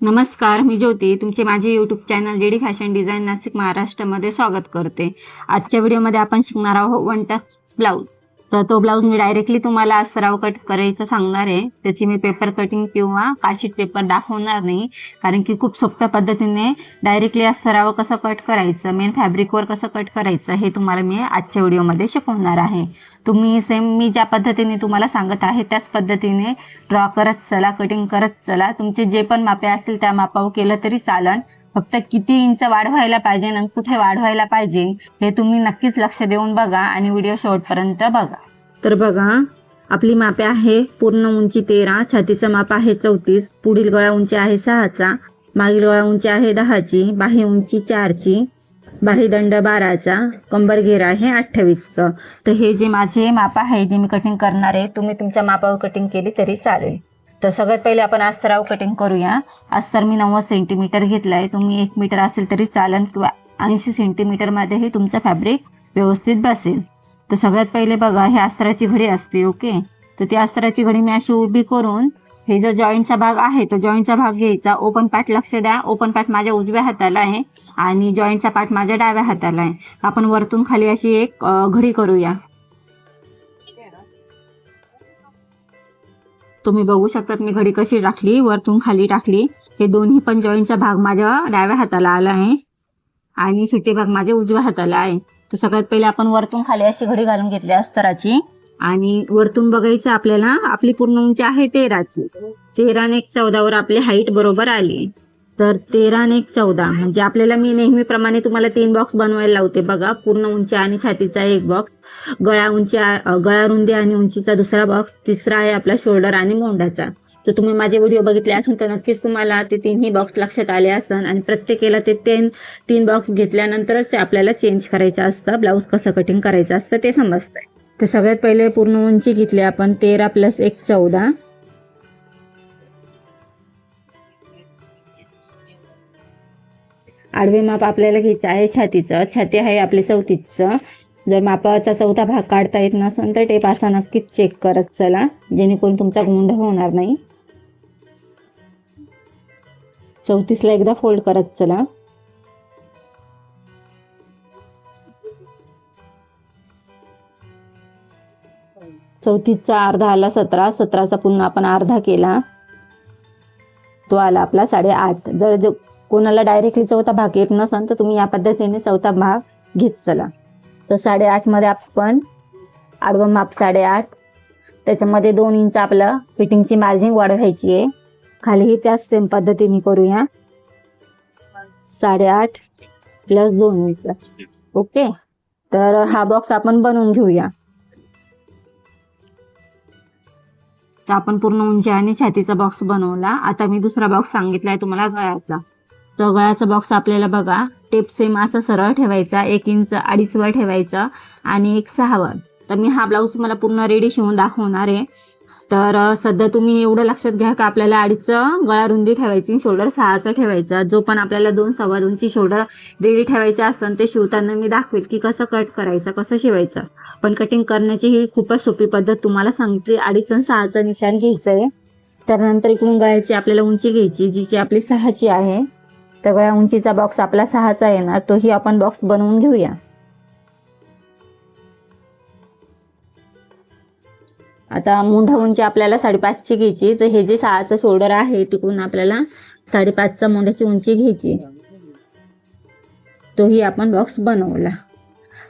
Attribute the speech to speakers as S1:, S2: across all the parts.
S1: नमस्कार मी ज्योती. तुमचे माझे YouTube channel JD fashion design Nashik महाराष्ट्रामध्ये स्वागत करते. आजच्या व्हिडिओमध्ये आपण शिकणार आहोत वन टच ब्लाऊज तर तो ब्लाऊज मी डायरेक्टली तुम्हाला अस्तराव कट करायचं सांगणार आहे. त्याची मी पेपर कटिंग किंवा काशीट पेपर दाखवणार नाही. कारण की खूप सोप्या पद्धतीने डायरेक्टली सराव कसं कट करायचं मेन फॅब्रिकवर कसं कट करायचं हे तुम्हाला मी आजच्या व्हिडिओमध्ये शिकवणार आहे. तुम्ही सेम मी ज्या पद्धतीने तुम्हाला सांगत आहे त्याच पद्धतीने ड्रॉ करत चला कटिंग करत चला. तुमचे जे पण मापे असतील त्या मापावर केलं तरी चालन. फक्त किती इंच वाढवायला पाहिजे आणि कुठे वाढवायला पाहिजे हे तुम्ही नक्कीच लक्ष देऊन बघा आणि व्हिडिओ शेवटपर्यंत बघा. तर बघा आपली मापे आहे पूर्ण उंची तेरा छातीचं माप आहे चौतीस पुढील गळा उंची आहे सहाचा मागील गळा उंची आहे दहाची बाही उंची चारची बाही दंड बाराचा कंबर घेरा आहे अठ्ठावीसचं. तर हे जे माझे माप आहे जे मी कटिंग करणार आहे तुम्ही तुमच्या मापावर कटिंग केली तरी चालेल. तर सगळ्यात पहिले आपण अस्तराव कटिंग करूया. अस्तर मी नव्वद सेंटीमीटर घेतलं आहे तुम्ही एक मीटर असेल तरी चालेल किंवा ऐंशी सेंटीमीटरमध्येही तुमचं फॅब्रिक व्यवस्थित बसेल. तर सगळ्यात पहिले बघा हे अस्तराची घडी असते ओके तर ती अस्तराची घडी मी अशी उभी करून हे जो जॉईंटचा भाग आहे तो जॉईंटचा भाग घ्यायचा. ओपन पार्ट लक्ष द्या. ओपन पार्ट माझ्या उजव्या हाताला आहे आणि जॉईंटचा पार्ट माझ्या डाव्या हाताला आहे. आपण वरतून खाली अशी एक घडी करूया. तुम्ही बघू शकतात मी घडी कशी टाकली वरतून खाली टाकली. हे दोन्ही पण जॉईंटचा भाग माझ्या डाव्या हाताला आला आहे. आणि सुट्टी भाग माझ्या उजव्या हाताला आहे. तर सगळ्यात पहिले आपण वरतून खाली अशी घडी घालून घेतली अस्तराची. आणि वरतून बघायचं आपल्याला आपली पूर्ण उंची आहे तेराची. तेरा आणि एक चौदावर आपली हाईट बरोबर आली. तर तेरा आणि एक चौदा. म्हणजे आपल्याला मी नेहमीप्रमाणे तुम्हाला तीन बॉक्स बनवायला लावते. बघा पूर्ण उंची आणि छातीचा एक बॉक्स गळा उंची गळ्या गळा रुंदी आणि उंचीचा दुसरा बॉक्स तिसरा आहे आपला शोल्डर आणि मोंढाचा. तर तुम्ही माझे व्हिडिओ बघितले असून तर नक्कीच तुम्हाला ते तीनही बॉक्स लक्षात आले असन. आणि प्रत्येकाला ते तीन तीन बॉक्स घेतल्यानंतरच ते आपल्याला चेंज करायचं असतं. ब्लाऊज कसं कटिंग करायचं असतं ते समजतंय. तर सगळ्यात पहिले पूर्ण उंची घेतली आपण तेरा प्लस एक चौदा. आडवे माप आपल्याला घ्यायचं आहे छातीचं. छाती आहे आपले चौतीसचं. जर मापाचा चौथा भाग काढता येत नसेल तर टेप असा नक्कीच चेक करत चला जेणेकरून तुमचा गोंधळ होणार नाही. चौतीसला एकदा फोल्ड करत चला. चौतीसचा अर्धा आला सतरा. सतराचा पुन्हा आपण अर्धा केला. तो आला आपला साडेआठ. जर जो कोणाला डायरेक्टली चौथा भाग येत नसेल तर तुम्ही या पद्धतीने चौथा भाग घेत चला. तर साडेआठमध्ये आपण आडवं माप साडेआठ. त्याच्यामध्ये दोन इंच आपलं फिटिंगची मार्जिन वाढवायची आहे. खालीही त्याच सेम पद्धतीने करूया. साडेआठ प्लस दोन इंच ओके? तर हा बॉक्स आपण बनवून घेऊया. तर आपण पूर्ण उंची आणि छातीचा बॉक्स बनवला. आता मी दुसरा बॉक्स सांगितलाय तुम्हाला गळ्याचा. तर गळ्याचा बॉक्स आपल्याला बघा. टेप सेम असा सरळ ठेवायचा. एक इंच अडीच वर ठेवायचा आणि एक सहावर तर मी हा ब्लाऊज तुम्हाला पूर्ण रेडी शिवून दाखवणार आहे. तर सध्या तुम्ही एवढं लक्षात घ्या का आपल्याला अडीचं गळा रुंदी ठेवायची शोल्डर सहाचा ठेवायचा. जो पण आपल्याला दोन सव्वा दोनची शोल्डर रेडी ठेवायचं असेल ते शिवताना मी दाखवेल की कसं कट करायचं कसं शिवायचं. पण कटिंग करण्याची ही खूपच सोपी पद्धत तुम्हाला सांगते. अडीच आणि सहाचं निशाण घ्यायचं आहे त्यानंतर इकडून गळ्याची आपल्याला उंची घ्यायची जी की आपली सहाची आहे. तर उंचीचा बॉक्स आपला सहाचा येणार. तोही आपण बॉक्स बनवून घेऊया. आता मुंढा उंची आपल्याला साडेपाचची घ्यायची. तर हे जे सहाचं शोल्डर आहे तिकडून आपल्याला साडेपाचचा मुंढ्याची उंची घ्यायची. तोही आपण बॉक्स बनवला.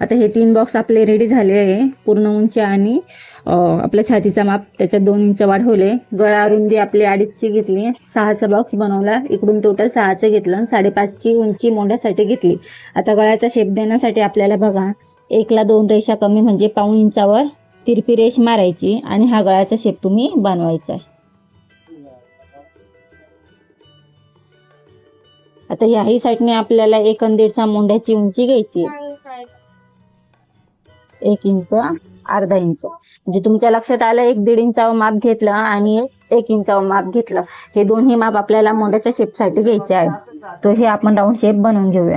S1: आता हे तीन बॉक्स आपले रेडी झाले आहे. पूर्ण उंची आणि आपल्या छातीचा माप त्याच्यात दोन इंच वाढवले गळा रुंदी आपली अडीचची घेतली सहाचा बॉक्स बनवला इकडून टोटल सहाचं घेतलं आणि साडेपाचची उंची मोंड्यासाठी घेतली. आता गळ्याचा शेप देण्यासाठी आपल्याला बघा एकला दोन रेषा कमी म्हणजे पाऊण इंचावर तिरपी रेष मारायची आणि हा गळ्याचा शेप तुम्ही बनवायचा आहे. आता याही साईडने आपल्याला एक आणि दीडचा मोंढ्याची उंची घ्यायची एक इंच अर्धा इंच. म्हणजे तुमच्या लक्षात आलं एक दीड इंचावं माप घेतलं आणि एक इंचावं माप घेतलं. हे दोन्ही माप आपल्याला मोंढ्याच्या शेपसाठी घ्यायचे आहे तर हे आपण राऊंड शेप बनवून घेऊया.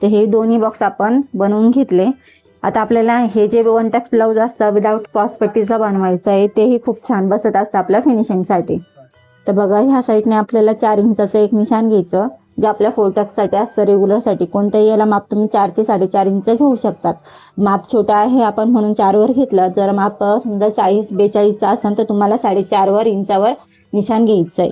S1: तर हे दोन्ही बॉक्स आपण बनवून घेतले. आता आपल्याला हे जे वन टॅक्स ब्लाऊज असतं विदाऊट क्रॉसपट्टीचं बनवायचं आहे तेही खूप छान बसत असतं आपल्या फिनिशिंगसाठी तर बघा ह्या साईडने आपल्याला चार इंचाचं एक निशाण घ्यायचं. जे आपल्या फोरटॅक्ससाठी असतं रेग्युलरसाठी कोणत्याही याला माप तुम्ही चार ते साडेचार इंच घेऊ शकतात. माप छोटा आहे आपण म्हणून चारवर घेतलं. जर माप समजा चाळीस बेचाळीसचा असेल तर तुम्हाला साडेचारवर इंचावर निशाण घ्यायचं आहे.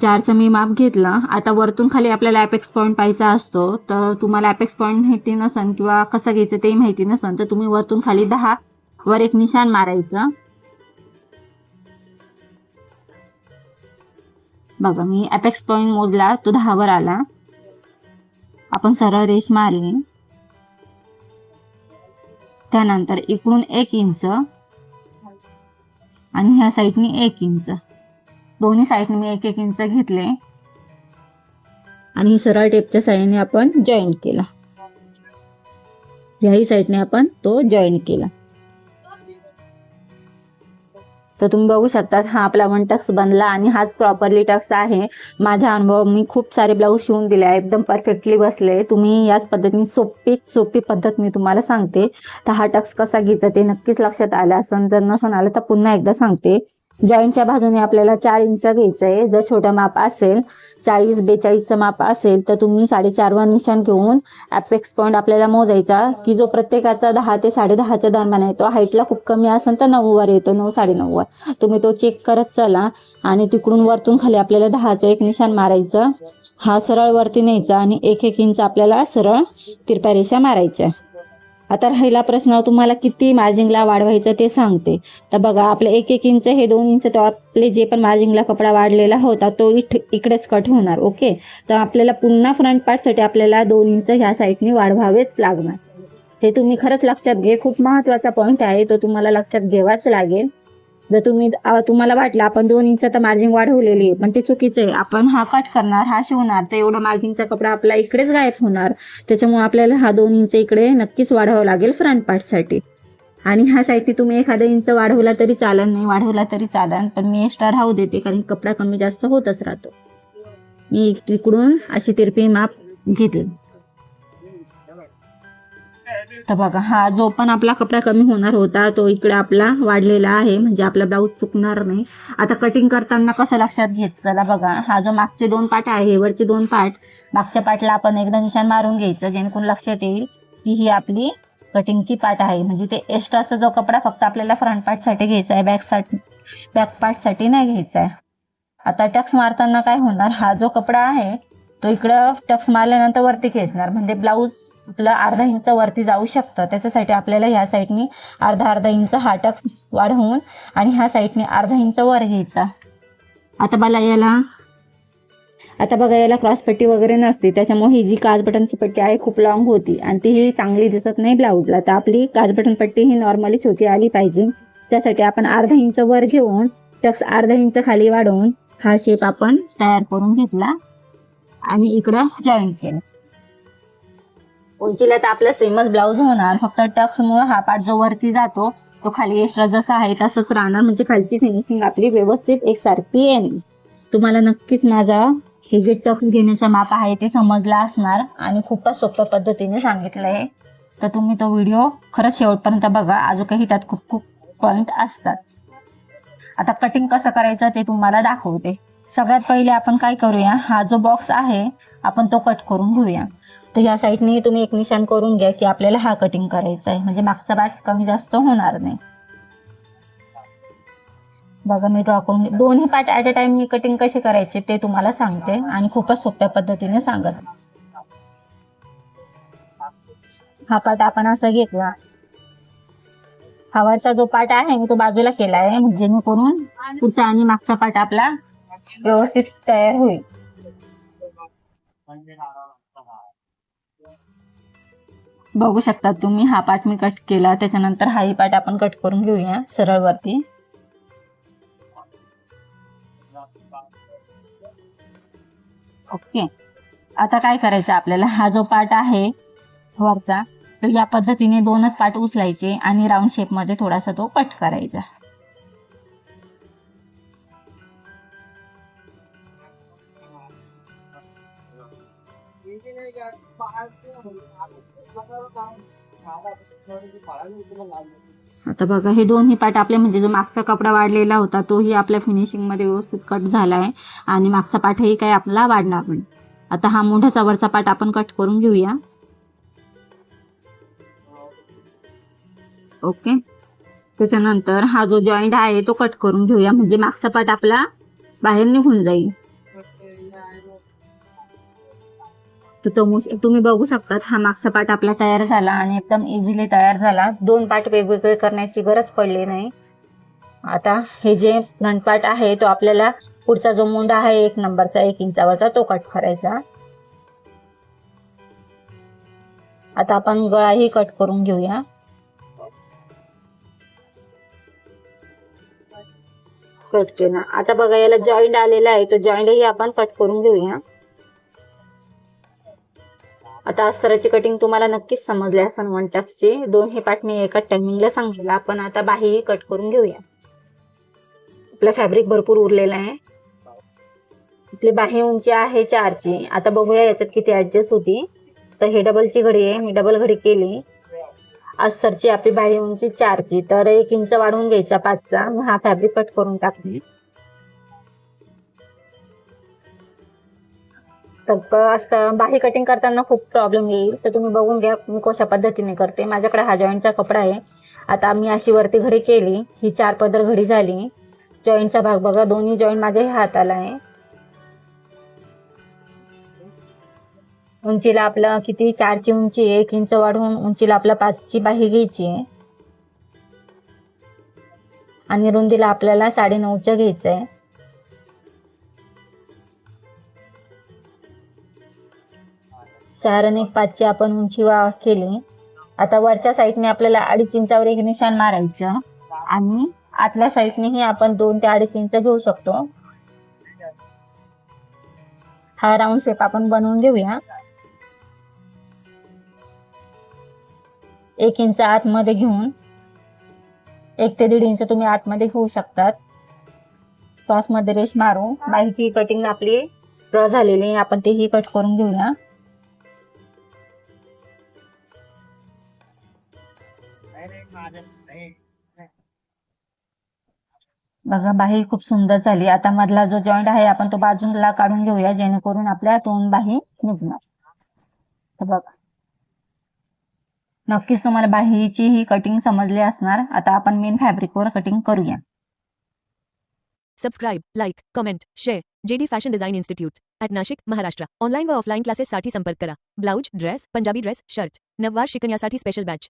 S1: चारचं मी माप घेतलं. आता वरतून खाली आपल्याला ॲपेक्स पॉईंट पाहायचा असतो. तर तुम्हाला ॲपेक्स पॉईंट माहिती नसन किंवा कसं घ्यायचं ते माहिती नसन तर तुम्ही वरतून खाली दहा वर एक निशाण मारायचं. बघा मी अपेक्स पॉईंट मोजला तो दहावर आला. आपण सरळ रेष मारली. त्यानंतर इकडून एक इंच आणि ह्या साईडने एक इंच. दोन्ही साईडने मी एक एक इंच घेतले. आणि सरळ टेपच्या साईडने आपण जॉईंट केला. ह्याही साईडने आपण तो जॉईंट केला. तर तुम्ही बघू शकतात हा आपला वन टक्स बनला आणि हाच प्रॉपरली टक्स आहे. माझ्या अनुभव मी खूप सारे ब्लाऊज शिवून दिले आहे एकदम परफेक्टली बसले. तुम्ही याच पद्धतीने सोपी सोपी पद्धत मी तुम्हाला सांगते. तर हा टक्स कसा घ्यायचा ते नक्कीच लक्षात आलं असं जर नसून आलं तर पुन्हा एकदा सांगते. जॉईंटच्या बाजूने आपल्याला चार इंच घ्यायचं आहे. जर छोटं माप असेल चाळीस बेचाळीसचं माप असेल तर तुम्ही साडेचारवा निशाण घेऊन ॲपेक्स पॉईंट आपल्याला मोजायचा की जो प्रत्येकाचा दहा ते साडेदहाच्या दरम्यान आहे तो हाईटला खूप कमी असेल तर नऊवर येतो नऊ साडेनऊवर तुम्ही तो चेक करत चला आणि तिकडून वरतून खाली आपल्याला दहाचं एक निशाण मारायचं. हा सरळ वरती न्यायचा आणि एक एक इंच आपल्याला सरळ तिरप्या रेषा मारायच्या. आता राहिला प्रश्न तुम्हाला किती मार्जिंगला वाढवायचं ते सांगते. तर बघा आपलं एक एक इंच हे दोन इंच तो आपले जे पण मार्जिंगला कपडा वाढलेला होता तो इठ इकडेच कट होणार ओके तर आपल्याला पुन्हा फ्रंट पार्टसाठी आपल्याला दोन इंच ह्या साईडने वाढवावेच लागणार. हे तुम्ही खरंच लक्षात घे खूप महत्त्वाचा पॉईंट आहे तो तुम्हाला लक्षात घ्यावाच लागेल. जर तुम्ही तुम्हाला वाटलं आपण दोन इंच तर मार्जिंग वाढवलेली आहे पण ते चुकीचं आहे. आपण हा कट करणार हा शिवणार तर एवढा मार्जिंगचा कपडा आपला इकडेच गायब होणार. त्याच्यामुळे आपल्याला हा दोन इंच इकडे नक्कीच वाढवावा लागेल फ्रंट पार्टसाठी आणि ह्या साईडने तुम्ही एखादा इंच वाढवला तरी चालन नाही वाढवला तरी चालन पण मी एक्स्ट्रा राहू देते कारण कपडा कमी जास्त होतच राहतो. मी तिकडून अशी तिरपी माप घेतली तर बघा हा जो पण आपला कपडा कमी होणार होता तो इकडे आपला वाढलेला आहे म्हणजे आपला ब्लाऊज चुकणार नाही. आता कटिंग करताना कसं लक्षात घेत चला बघा हा जो मागचे दोन पाट आहे वरचे दोन पाट मागच्या पाटला आपण एकदा निशाण मारून घ्यायचं जेणेकरून लक्षात येईल की ही आपली कटिंगची पाट आहे. म्हणजे ते एक्स्ट्राचा जो कपडा फक्त आपल्याला फ्रंट पार्टसाठी घ्यायचा आहे बॅकसाठी बॅक पार्टसाठी नाही घ्यायचा आहे. आता टक्स मारताना काय होणार हा जो कपडा आहे तो इकडं टक्स मारल्यानंतर वरती खेचणार. म्हणजे ब्लाऊज आपलं अर्धा इंच वरती जाऊ शकतं. त्याच्यासाठी आपल्याला ह्या साईडनी अर्धा अर्धा इंच हा टक्स वाढवून आणि ह्या साईडने अर्धा इंच वर घ्यायचा. आता मला याला आता बघा याला क्रॉसपट्टी वगैरे नसते. त्याच्यामुळे ही जी काज बटनची पट्टी आहे खूप लॉंग होती आणि ती ही चांगली दिसत नाही ब्लाऊजला तर आपली काज बटन पट्टी ही नॉर्मली छोटी आली पाहिजे. त्यासाठी आपण अर्धा इंच वर घेऊन टक्स अर्धा इंच खाली वाढवून हा शेप आपण तयार करून घेतला. आणि इकडं जॉईंट केलं. उंचीला तर आपलं सेमच ब्लाऊज होणार. फक्त टक्समुळं हा पार्ट जो वरती जातो तो खाली एक्स्ट्रा जसा आहे तसंच राहणार. म्हणजे खालची फिनिशिंग आपली व्यवस्थित एकसारखी येईल. तुम्हाला नक्कीच माझा हे जे टक्स घेण्याचं माप आहे ते समजलं असणार आणि खूपच सोप्या पद्धतीने सांगितलं आहे. तर तुम्ही तो व्हिडिओ खरंच शेवटपर्यंत बघा. अजून काही त्यात खूप खूप पॉईंट असतात. आता कटिंग कसं करायचं ते तुम्हाला दाखवते. सगळ्यात पहिले आपण काय करूया? हा जो बॉक्स आहे आपण तो कट करून घेऊया. तर या साईडने तुम्ही एक निशाण करून घ्या की आपल्याला हा कटिंग करायचा आहे. म्हणजे मागचा बॅट कमी जास्त होणार नाही. बघा मी ड्रॉ करून दोन्ही पार्ट ॲट अ टाइम मी कटिंग कसे करायचे ते तुम्हाला सांगते आणि खूपच सोप्या पद्धतीने सांगत. हा पार्ट आपण असा घेतला. हवाचा जो पार्ट आहे मी तो बाजूला केला आहे. म्हणजे मी करून पुढचा आणि मागचा पार्ट आपला व्यवस्थित तयार होईल. बघू शकता तुम्ही हा पार्ट मी कट केला. त्याच्यानंतर हाही पार्ट आपण कट करून घेऊया सरळ वरती ओके आता काय करायचं आपल्याला? हा जो पार्ट आहे वरचा तर या पद्धतीने दोनच पार्ट उचलायचे आणि राऊंड शेपमध्ये थोडासा तो कट करायचा. आता बघा हे दोन्ही पार्ट आपले म्हणजे जो मागचा कपडा वाढलेला होता तोही आपल्या फिनिशिंगमध्ये व्यवस्थित कट झाला आहे आणि मागचा पाठही काही आपला वाढणार नाही. आता हा मोठ्याचा वरचा पार्ट आपण कट करून घेऊया. ओके. त्याच्यानंतर हा जो जॉईंट आहे तो कट करून घेऊया. म्हणजे मागचा पार्ट आपला बाहेर निघून जाईल. तर तो तुम्ही बघू शकतात हा मागचा पार्ट आपला तयार झाला आणि एकदम इझिली तयार झाला. दोन पार्ट वेगवेगळे करण्याची गरज पडली नाही. आता हे जे फ्रंट पार्ट आहे तो आपल्याला पुढचा जो मुंडा आहे एक नंबरचा एक इंचावाचा तो कट करायचा. आता आपण गळाही कट करून घेऊया. कट केला. आता बघा याला जॉईंट आलेला आहे तो जॉईंटही आपण कट करून घेऊया. आता अस्तराची कटिंग तुम्हाला नक्कीच समजले असं वन टॅक्सची दोन हे पार्ट मी एका टायमिंगला सांगितलं. आपण आता बाही कट करून घेऊया. आपलं फॅब्रिक भरपूर उरलेला आहे. आपली बाही उंची आहे चारची आता बघूया याच्यात किती ऍडजस्ट होती. तर हे डबलची घडी आहे. मी डबल घडी केली. अस्तरची आपली बाही उंची चारची तर एक इंच वाढवून घ्यायचा पाचचा. मग हा फॅब्रिक कट करून टाकणे तर असतं बाही कटिंग करताना खूप प्रॉब्लेम येईल. तर तुम्ही बघून घ्या मी कशा पद्धतीने करते. माझ्याकडे हा जॉईंटचा कपडा आहे. आता मी अशी वरती घडी केली. ही चार पदर घडी झाली. जॉईंटचा भाग बघा. दोन्ही जॉईंट माझ्या हाताला आहे. उंचीला आपलं किती? चारची उंची आहे. एक इंच वाढवून उंचीला आपलं पाचची बाही घ्यायची आहे. आणि रुंदीला आपल्याला साडे नऊच्या घ्यायचं आहे चार आणि एक पाचची आपण उंची वा केली. आता वरच्या साईडने आपल्याला अडीच इंचावर एक निशाण मारायचं. आणि आतल्या साईडनेही आपण दोन ते अडीच इंच घेऊ शकतो. हा राऊंड शेप आपण बनवून घेऊया. एक इंच आतमध्ये घेऊन एक ते दीड इंच तुम्ही आतमध्ये घेऊ शकतात. क्रॉसमध्ये रेश मारू. बाहीची कटिंग आपली ड्रॉ झालेली आहे. आपण तेही कट करून घेऊया. बघा बाही खूप सुंदर झाली. आता मधला जो जॉईंट आहे आपण तो बाजूला काढून घेऊया जेणेकरून आपल्या दोन बाही निघणार. तर बघा. नक्कीच तुम्हाला बाहीची ही कटिंग समजली असणार. आता आपण मेन फॅब्रिकवर कटिंग करूया.
S2: Subscribe like comment share JD fashion design institute at Nashik Maharashtra online व ऑफलाईन क्लासेससाठी संपर्क करा. Blouse dress Punjabi dress shirt नववार शिकण्यासाठी स्पेशल बॅच